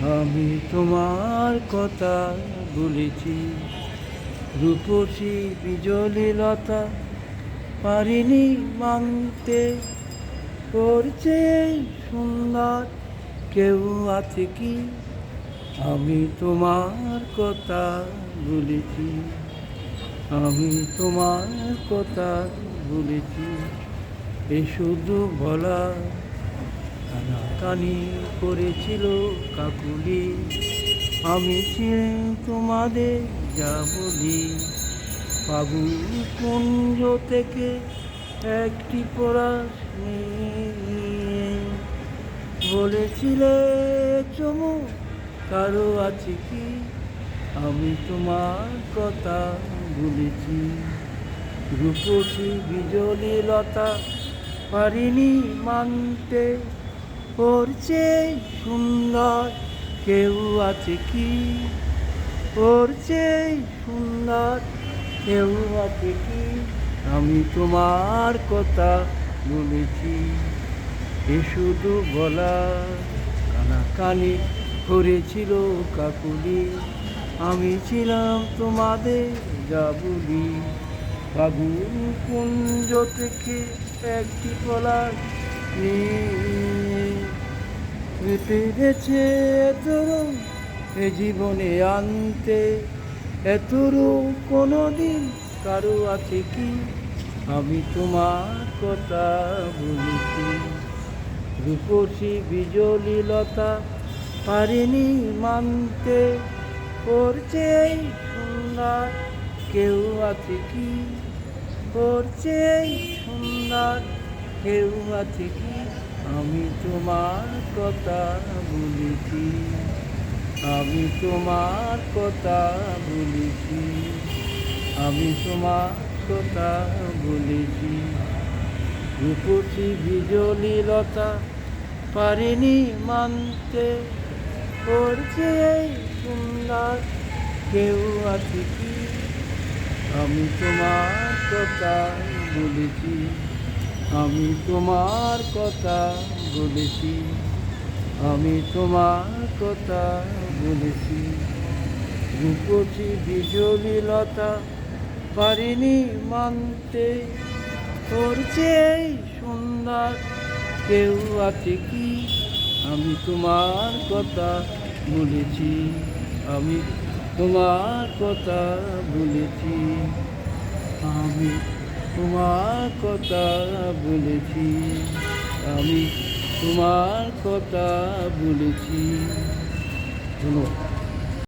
আমি তোমার কথা বলেছি। রূপসী বিজলি লতা পারিনি মানতে। করছে সুন্দর কেউ আছে কি? আমি তোমার কথা বলেছি। আমি তোমার কথা বলেছি। এ শুধু বলা কানি করেছিল কাকুলি। আমি ছিলাম তোমাদের যা বলি, বাবু কুঞ্জ থেকে একটি পরাশ নিয়ে বলেছিলে, চমু, কারও আছে কি? আমি তোমার কথা বলেছি রূপসী বিজলি লতা পারিনি মানতে করছে সুন্দর কেউ আছে কি? করছে সুন্দর কেউ আছে কি? আমি তোমার কথা বলেছি, এ শুধু বলা কানাকানি করেছিল কাকুলি। আমি ছিলাম তোমাদের যা বলি বাবু কুঞ্জ থেকে একটি পলাশ নিয়ে পেরেছে তোর এ জীবনে আনতে। এতরও কোনো দিন কারও আছে কি? আমি তোমার কথা বলেছি রূপসী বিজলি লতা পারিনি মানতে। করছে সুন্দর কেউ আছে কি? করছে সুন্দর কেউ আছে কি? আমি তোমার কথা বলেছি, আমি তোমার কথা বলেছি, আমি তোমার কথা বলেছি। রূপসী বিজলি লতা পারিনি মানতে করছে এই সুন্দর কেউ আছে কি? আমি তোমার কথা বলেছি। আমি তোমার কথা বলেছি, আমি তোমার কথা বলেছি। রূপসী বিজলি লতা পারিনি মানতে করছে এই সুন্দর কেউ আছে কি? আমি তোমার কথা বলেছি, আমি তোমার কথা বলেছি। আমি তোমার কথা বলেছি আমি তোমার কথা বলেছি। ধন্যবাদ।